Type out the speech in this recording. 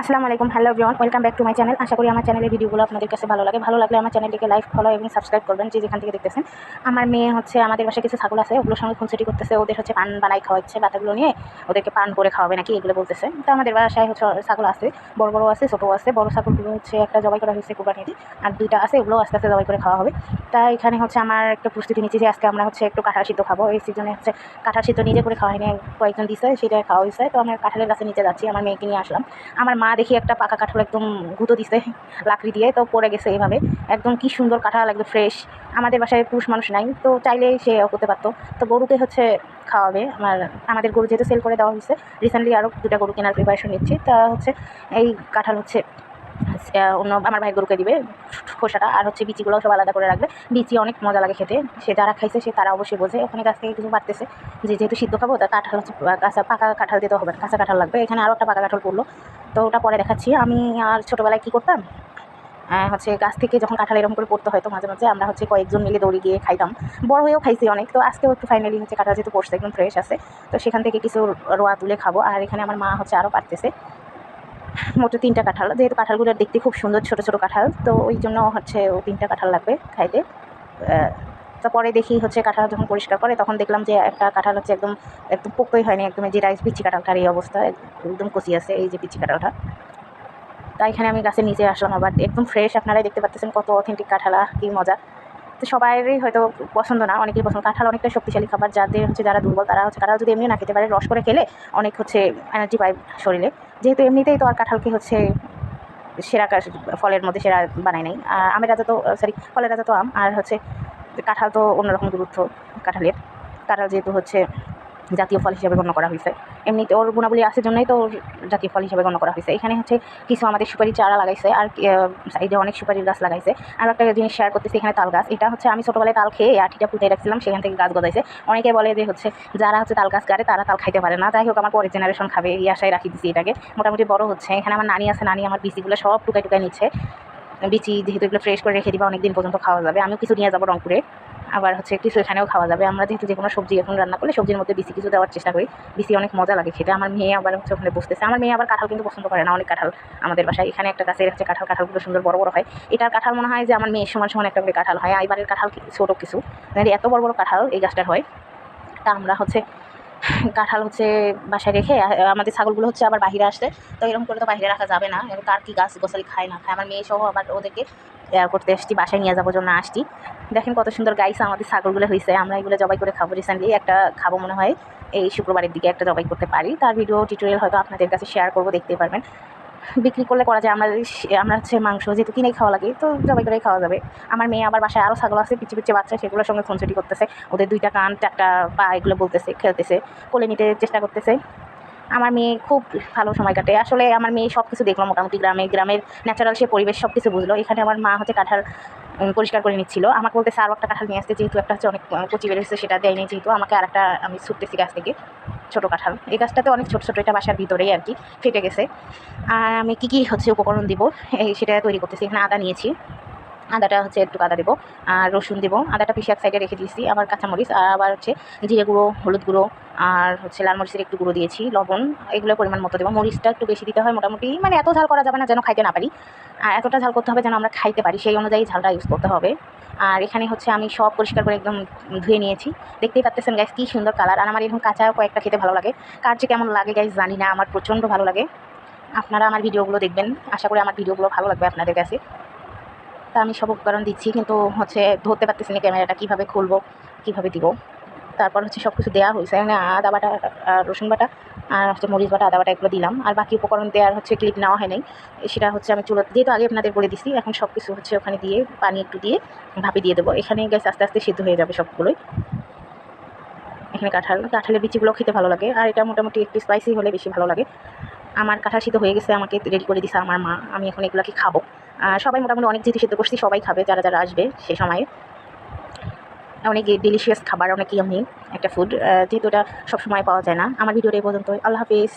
আসসালামু আলাইকুম hello everyone welcome back to my channel আশা করি আমার চ্যানেলের ভিডিওগুলো আপনাদের কাছে ভালো লাগে। ভালো লাগলে আমার চ্যানেলটিকে লাইক ফলো এবং সাবস্ক্রাইব করবেন, যে যেখান থেকে দেখতেছেন। আমার মেয়ে হচ্ছে, আমাদের বাসায় কিছু ছাগল আছে, ওগুলোর সঙ্গে খুনছুটি করতেছে, ওদের হচ্ছে পান বানাই খাওয়াচ্ছে বাচ্চাগুলো নিয়ে ওদেরকে পান করে খাওয়াবে নাকি, এগুলো বলতেছে। তো আমাদের বাসায় হচ্ছে ছাগল আছে, বড় বড় আছে ছোটো আছে, বড় ছাগলগুলো হচ্ছে একটা জবাই করা হয়েছে কোরবানিতে, আর দুইটা আছে ওগুলো আস্তে আস্তে জবাই করে খাওয়া হবে। তাই এখানে হচ্ছে আমার একটা প্রস্তুতি নিচ্ছি যে আজকে আমরা হচ্ছে একটু কাঁঠাল সিদ্ধ খাব। এই সিজনে হচ্ছে কাঁঠাল সিদ্ধ নিজে করে খাওয়া হয়নি কয়েকজন দিছে সেটা খাওয়া হয়েছে। তো আমরা কাঁঠালের কাছে নিচে যাচ্ছি, আমার মেয়েকে নিয়ে আসলাম। আমার মা দেখি একটা পাকা কাঁঠাল একদম গুঁতো দিছে, লাকড়ি দিয়ে, তো পড়ে গেছে এভাবে। একদম কি সুন্দর কাঁঠাল, একদম ফ্রেশ আমাদের বাসায় পুরুষ মানুষ নাই, তো চাইলে সে করতে পারতো। তো গরুকে হচ্ছে খাওয়াবে। আমার, আমাদের গরু যেহেতু সেল করে দেওয়া হয়েছে রিসেন্টলি আরও দুটা গরু কেনার প্রিপারেশন নিচ্ছি। তা হচ্ছে এই কাঁঠাল হচ্ছে অন্য আমার ভাই গরুকে দিবে খোসাটা, আর হচ্ছে বিচিগুলো সব আলাদা করে রাখবে। বিচি অনেক মজা লাগে খেতে। সে যারা খাইছে, সে তারা অবশ্যই বোঝে ওখানে গাছ থেকে কিছু বাড়তেছে। যে যেহেতু সিদ্ধ খাব, তা কাঁঠাল হচ্ছে কাঁচা, পাকা কাঁঠাল দিতে হবে। কাঁচা কাঁঠাল লাগবে। এখানে আরও একটা পাকা কাঁঠাল পড়ল। তো ওটা পরে দেখাচ্ছি। আমি আর ছোটোবেলায় কী করতাম? হচ্ছে গাছ থেকে যখন কাঁঠাল এরকম করে পড়তে হয়, তো মাঝে মাঝে আমরা হচ্ছে কয়েকজন মিলে দৌড়ে গিয়ে খাইতাম। বড় হয়েও খাইছি অনেক। তো আজকেও একটু ফাইনালি হচ্ছে কাঁঠাল যেহেতু পড়ছে, একদম ফ্রেশ আছে। তো সেখান থেকে কিছু রোয়া তুলে খাব। আর এখানে আমার মা হচ্ছে আরও পারতেছে। মোটে তিনটা কাঁঠাল। যেহেতু কাঁঠালগুলো দেখতে খুব সুন্দর ছোটো ছোটো কাঁঠাল, তো ওই জন্য হচ্ছে ও তিনটা কাঁঠাল লাগবে খাইতে। তো পরে দেখি হচ্ছে কাঁঠাল যখন পরিষ্কার করে, তখন দেখলাম যে একটা কাঁঠাল হচ্ছে একদম একদম পোক্তই হয়নি একদম যে রাইস পিচি কাঁঠালটার এই অবস্থা একদম কচি আছে এই যে পিচি কাঁঠালটা। তাই এখানে আমি গাছের নিচে আসলাম আবার, একদম ফ্রেশ আপনারাই দেখতে পাচ্ছেন কত অথেন্টিক কাঁঠালা কী মজা। তো সবাইরই হয়তো পছন্দ না, অনেকেই পছন্দ। কাঁঠাল অনেকটা শক্তিশালী খাবার, যাদের হচ্ছে যারা দুর্বল, তারা হচ্ছে কাঁঠাল যদি এমনি না খেতে পারে, রস করে খেলে অনেক হচ্ছে এনার্জি পায় শরীরে। যেহেতু এমনিতেই তো আর কাঁঠালকে হচ্ছে সেরা ফলের মধ্যে সেরা নেই। আর আমের রাজা তো সরি ফলের রাজা তো আম, আর হচ্ছে কাঁঠাল তো অন্যরকম গুরুত্ব কাঁঠালের। কাঁঠাল যেহেতু হচ্ছে জাতীয় ফল হিসেবে গণ্য করা হয়েছে এমনিতে ওর গুণাবলী আছে জন্যই তো ওর জাতীয় ফল হিসেবে গণ্য করা হয়েছে এখানে হচ্ছে কিছু আমাদের সুপারি চারা লাগাইছে আর সাইডে অনেক সুপারির গাছ লাগাইছে। আর একটা জিনিস শেয়ার করতেছি এখানে তাল গাছ। এটা হচ্ছে আমি ছোটোবেলায় তাল খেয়ে আঠিটা পুঁতে রাখছিলাম, সেখান থেকে গাছ গজাইছে। অনেকে বলে যে হচ্ছে যারা হচ্ছে তাল গাছ গাড়ে তারা তাল খাইতে পারে না। যাই হোক, আমার পরের জেনারেশন খাবে, এই আশায় রাখি দিচ্ছি এটাকে। মোটামুটি বড় হচ্ছে। এখানে আমার নানি আছে, নানি আমার বিচিগুলো সব টুকাই টুকাই নিচ্ছে। বিচি যেহেতু এগুলো ফ্রেশ করে রেখে দিবা অনেক দিন পর্যন্ত খাওয়া যাবে। আমিও কিছু নিয়ে যাব রংপুরে। আবার হচ্ছে কিছু এখানেও খাওয়া যাবে। আমরা যেহেতু যে কোনো সবজি এখন রান্না করলে সবজির মধ্যে বেশি কিছু দেওয়ার চেষ্টা করি। বেশি অনেক মজা লাগে খেতে। আমার মেয়ে আবার হচ্ছে ওখানে বসতেছে। আমার মেয়ে আবার কাঁঠাল কিন্তু পছন্দ করে না, অনেক কাঁঠাল আমাদের বাসায়। এখানে একটা গাছের হচ্ছে কাঁঠাল, কাঁঠালগুলো সুন্দর বড় বড় হয়। এটার কাঁঠাল মনে হয় যে আমার মেয়ের সমান সমান একটা করে কাঁঠাল হয়। এবারের কাঁঠাল ছোটো কিছু। মানে এত বড় বড় কাঁঠাল এই গাছটার হয়। তা আমরা হচ্ছে কাঁঠাল হচ্ছে বাসায় রেখে আমাদের ছাগলগুলো হচ্ছে আবার বাহিরে আসলে, তো এরকম করে তো বাহিরে রাখা যাবে না। কার কি গাছ গোছালি খায় না খায়, আমার মেয়ে সহ আবার ওদেরকে এয়ার করতে আসছি বাসায় নিয়ে যাব জন্য আসছি। দেখেন কত সুন্দর গাইছে আমাদের ছাগলগুলো হয়েছে আমরা এগুলো জবাই করে খাব রিসেন্টলি একটা খাব মনে হয়, এই শুক্রবারের দিকে একটা জবাই করতে পারি। তার ভিডিও টিউটোরিয়াল হয়তো আপনাদের কাছে শেয়ার করব, দেখতে পারবেন। বিক্রি করলে করা যায়। আমরা আমরা হচ্ছে মাংস যেহেতু কিনেই খাওয়া লাগে, তো জবাই করেই খাওয়া যাবে। আমার মেয়ে আবার বাসায় আরও ছাগল আছে পিছিয়ে পিছিয়ে বাচ্চা, সেগুলোর সঙ্গে খুনছুটি করতেছে। ওদের দুইটা কান, চারটা পা এগুলো বলতেছে, খেলতেছে, কোলে নিতে চেষ্টা করতেছে। আমার মেয়ে খুব ভালো সময় কাটে। আসলে আমার মেয়ে সব কিছু দেখল মোটামুটি গ্রামে, গ্রামের ন্যাচারাল সে পরিবেশ সব কিছু বুঝলো। এখানে আমার মা হচ্ছে কাঁঠাল পরিষ্কার করে নিচ্ছিল। আমাকে বলতে আরও একটা কাঁঠাল নিয়ে আসতে, যেহেতু একটা হচ্ছে অনেক কচি বেরোচ্ছে সেটা দেয়নি, যেহেতু আমাকে আর একটা আমি ছুটতেছি গাছ থেকে। ছোটো কাঁঠাল। এই গাছটাতে অনেক ছোটো ছোটো, এটা বাসার ভিতরেই আর কি, ফেটে গেছে। আর আমি কী কী হচ্ছে উপকরণ দিব সেটা তৈরি করতেছি। এখানে আদা নিয়েছি। আদাটা হচ্ছে একটু আদা দেবো, আর রসুন দেবো। আদাটা পিসে এক সাইডে রেখে দিয়েছি। আবার কাঁচামরিচ, আর আবার হচ্ছে জিরে গুঁড়ো, হলুদ গুঁড়ো, আর হচ্ছে লাল মরিচের একটু গুঁড়ো দিয়েছি, লবণ, এগুলো পরিমাণ মতো দেবো। মরিচটা একটু বেশি দিতে হয় মোটামুটি মানে এত ঝাল করা যাবে না যেন খাইতে না পারি। আর এতটা ঝাল করতে হবে যেন আমরা খাইতে পারি, সেই অনুযায়ী ঝালটা ইউজ করতে হবে। আর এখানে হচ্ছে আমি সব পরিষ্কার করে একদম ধুয়ে নিয়েছি। দেখতেই পাচ্ছেন গ্যাস কী সুন্দর কালার আর আমার এরকম কাঁচা কয়েকটা খেতে ভালো লাগে। কার যে কেমন লাগে গ্যাস জানি না। আমার প্রচণ্ড ভালো লাগে। আপনারা আমার ভিডিওগুলো দেখবেন। আশা করি আমার ভিডিওগুলো ভালো লাগবে আপনাদের কাছে। তা আমি সব উপকরণ দিচ্ছি, কিন্তু হচ্ছে ধরতে পারতেছি না ক্যামেরাটা, কীভাবে খুলবো, কীভাবে দিব। তারপর হচ্ছে সব কিছু দেওয়া হয়েছে, এখানে আদা বাটা আর রসুন বাটা আর হচ্ছে মরিচ বাটা, আদা বাটা এগুলো দিলাম। আর বাকি উপকরণ দেওয়ার হচ্ছে ক্লিপ নেওয়া হয় নাই, সেটা হচ্ছে আমি চুলো যেহেতু আগে আপনাদের বলে দিচ্ছি এখন সব কিছু হচ্ছে ওখানে দিয়ে পানি একটু দিয়ে ভাপে দিয়ে দেবো। এখানে গ্যাস আস্তে আস্তে সিদ্ধ হয়ে যাবে সবগুলোই। এখানে কাঁঠাল কাঁঠালের বিচিগুলো খেতে ভালো লাগে, আর এটা মোটামুটি একটু স্পাইসি হলে বেশি ভালো লাগে। আমার কাঁঠাল সিদ্ধ হয়ে গেছে, আমাকে রেডি করে দিছে আমার মা, আমি এখন এগুলোকে খাব। সবাই মোটামুটি অনেক যেহেতু সিদ্ধ করছি, সবাই খাবে, যারা যারা আসবে সে সময়ে। অনেক ডেলিশিয়াস খাবার, অনেক ইয়ামি একটা ফুড যেহেতু এটা সবসময় পাওয়া যায় না। আমার ভিডিওটা এই পর্যন্ত আল্লাহ হাফিজ।